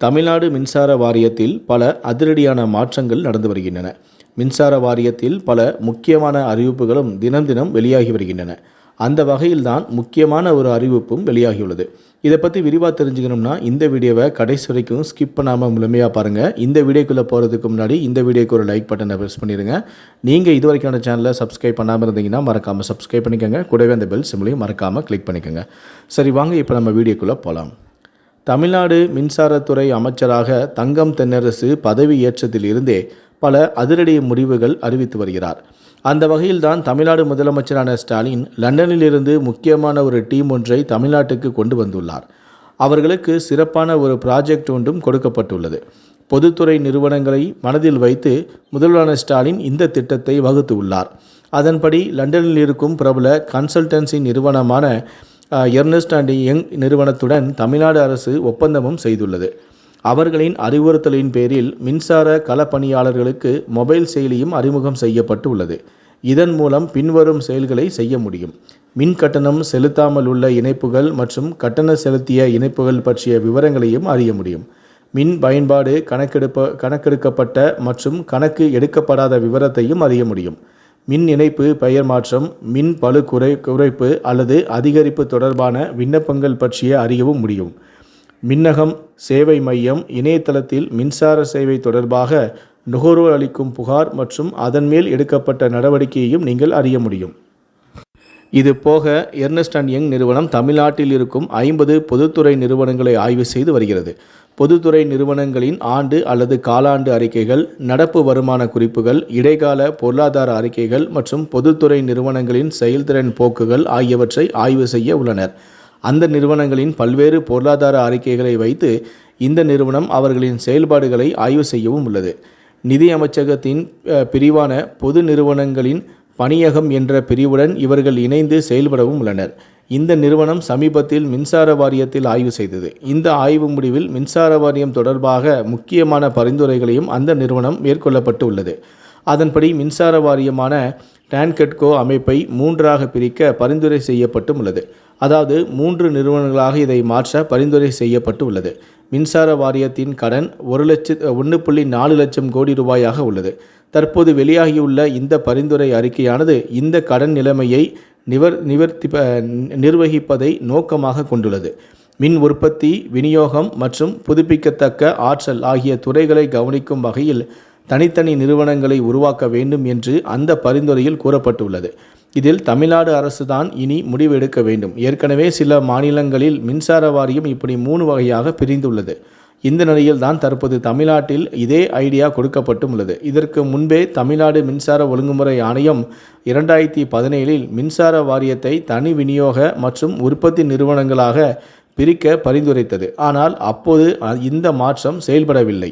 தமிழ்நாடு மின்சார வாரியத்தில் பல அதிரடியான மாற்றங்கள் நடந்து வருகின்றன. மின்சார வாரியத்தில் பல முக்கியமான அறிவிப்புகளும் தினம் தினம் வெளியாகி வருகின்றன. அந்த வகையில்தான் முக்கியமான ஒரு அறிவிப்பும் வெளியாகியுள்ளது. இதை பற்றி விரிவாக தெரிஞ்சுக்கணும்னா இந்த வீடியோவை கடைசி வரைக்கும் ஸ்கிப் பண்ணாமல் முழுமையாக பாருங்கள் இந்த வீடியோக்குள்ளே போகிறதுக்கு முன்னாடி இந்த வீடியோக்கு ஒரு லைக் பட்டனை ப்ரெஸ் பண்ணிடுங்க. நீங்கள் இது வரைக்கான சேனலை சப்ஸ்கிரைப் பண்ணாமல் இருந்தீங்கன்னா மறக்காமல் சப்ஸ்கிரைப் பண்ணிக்கோங்க. கூடவே அந்த பெல் சிம்லையும் மறக்காமல் கிளிக் பண்ணிக்கோங்க. சரி வாங்க இப்போ நம்ம வீடியோக்குள்ளே போகலாம் தமிழ்நாடு மின்சாரத்துறை அமைச்சராக தங்கம் தென்னரசு பதவி பல அதிரடி முடிவுகள் அறிவித்து வருகிறார். அந்த வகையில்தான் தமிழ்நாடு முதலமைச்சரான ஸ்டாலின் லண்டனிலிருந்து முக்கியமான ஒரு டீம் ஒன்றை தமிழ்நாட்டுக்கு கொண்டு வந்துள்ளார். அவர்களுக்கு சிறப்பான ஒரு ப்ராஜெக்ட் ஒன்றும் கொடுக்கப்பட்டுள்ளது. பொதுத்துறை நிறுவனங்களை மனதில் வைத்து முதல்வரான ஸ்டாலின் இந்த திட்டத்தை வகுத்து உள்ளார். அதன்படி லண்டனில் இருக்கும் பிரபல கன்சல்டன்சி நிறுவனமான எர்னஸ்ட் அண்ட் யங் நிறுவனத்துடன் தமிழ்நாடு அரசு ஒப்பந்தமும் செய்துள்ளது. அவர்களின் அறிவுறுத்தலின் பேரில் மின்சார களப்பணியாளர்களுக்கு மொபைல் செயலியும் அறிமுகம் செய்யப்பட்டு உள்ளது இதன் மூலம் பின்வரும் செயல்களை செய்ய முடியும். மின் கட்டணம் செலுத்தாமல் உள்ள இணைப்புகள் மற்றும் கட்டண செலுத்திய இணைப்புகள் பற்றிய விவரங்களையும் அறிய முடியும். மின் பயன்பாடு கணக்கெடுப்ப கணக்கெடுக்கப்பட்ட மற்றும் கணக்கு எடுக்கப்படாத விவரத்தையும் அறிய முடியும். மின் இணைப்பு பெயர் மாற்றம் மின் பழு குறை குறைப்பு அல்லது அதிகரிப்பு தொடர்பான விண்ணப்பங்கள் பற்றிய அறியவும் முடியும். மின்னகம் சேவை மையம் இணையதளத்தில் மின்சார சேவை தொடர்பாக நுகர்வோர் அளிக்கும் புகார் மற்றும் அதன் மேல் எடுக்கப்பட்ட நடவடிக்கையையும் நீங்கள் அறிய முடியும். இது போக எர்னஸ்ட் அண்ட் யங் நிறுவனம் தமிழ்நாட்டில் இருக்கும் ஐம்பது பொதுத்துறை நிறுவனங்களை ஆய்வு செய்து வருகிறது. பொதுத்துறை நிறுவனங்களின் ஆண்டு அல்லது காலாண்டு அறிக்கைகள் நடப்பு வருமான குறிப்புகள் இடைக்கால பொருளாதார அறிக்கைகள் மற்றும் பொதுத்துறை நிறுவனங்களின் செயல்திறன் போக்குகள் ஆகியவற்றை ஆய்வு செய்ய உள்ளனர். அந்த நிறுவனங்களின் பல்வேறு பொருளாதார அறிக்கைகளை வைத்து இந்த நிறுவனம் அவர்களின் செயல்பாடுகளை ஆய்வு செய்யவும் உள்ளது. நிதி அமைச்சகத்தின் பிரிவான பொது நிறுவனங்களின் பணியகம் என்ற பிரிவுடன் இவர்கள் இணைந்து செயல்படவும் உள்ளனர். இந்த நிறுவனம் சமீபத்தில் மின்சார வாரியத்தில் ஆய்வு செய்தது. இந்த ஆய்வு முடிவில் மின்சார வாரியம் தொடர்பாக முக்கியமான பரிந்துரைகளையும் அந்த நிறுவனம் மேற்கொள்ளப்பட்டு உள்ளது அதன்படி மின்சார வாரியமான டான்கெட்கோ அமைப்பை மூன்றாக பிரிக்க பரிந்துரை செய்யப்பட்டும் உள்ளது அதாவது மூன்று நிறுவனங்களாக இதை மாற்ற பரிந்துரை செய்யப்பட்டு உள்ளது மின்சார வாரியத்தின் கடன் ஒரு லட்ச ஒன்று புள்ளி நாலு லட்சம் கோடி ரூபாயாக உள்ளது. தற்போது வெளியாகியுள்ள இந்த பரிந்துரை அறிக்கையானது இந்த கடன் நிலைமையை நிவர் நிவர்த்தி நிர்வகிப்பதை நோக்கமாக கொண்டுள்ளது. மின் உற்பத்தி விநியோகம் மற்றும் புதுப்பிக்கத்தக்க ஆற்றல் ஆகிய துறைகளை கவனிக்கும் வகையில் தனித்தனி நிறுவனங்களை உருவாக்க வேண்டும் என்று அந்த பரிந்துரையில் கூறப்பட்டுள்ளது. இதில் தமிழ்நாடு அரசு தான் இனி முடிவெடுக்க வேண்டும். ஏற்கனவே சில மாநிலங்களில் மின்சார வாரியம் இப்படி மூணு வகையாக பிரிந்துள்ளது. இந்த நிலையில் தான் தற்போது தமிழ்நாட்டில் இதே ஐடியா கொடுக்கப்பட்டும் உள்ளது. இதற்கு முன்பே தமிழ்நாடு மின்சார ஒழுங்குமுறை ஆணையம் இரண்டாயிரத்தி பதினேழில் மின்சார வாரியத்தை தனி விநியோக மற்றும் உற்பத்தி நிறுவனங்களாக பிரிக்க பரிந்துரைத்தது. ஆனால் அப்போது இந்த மாற்றம் செயல்படவில்லை.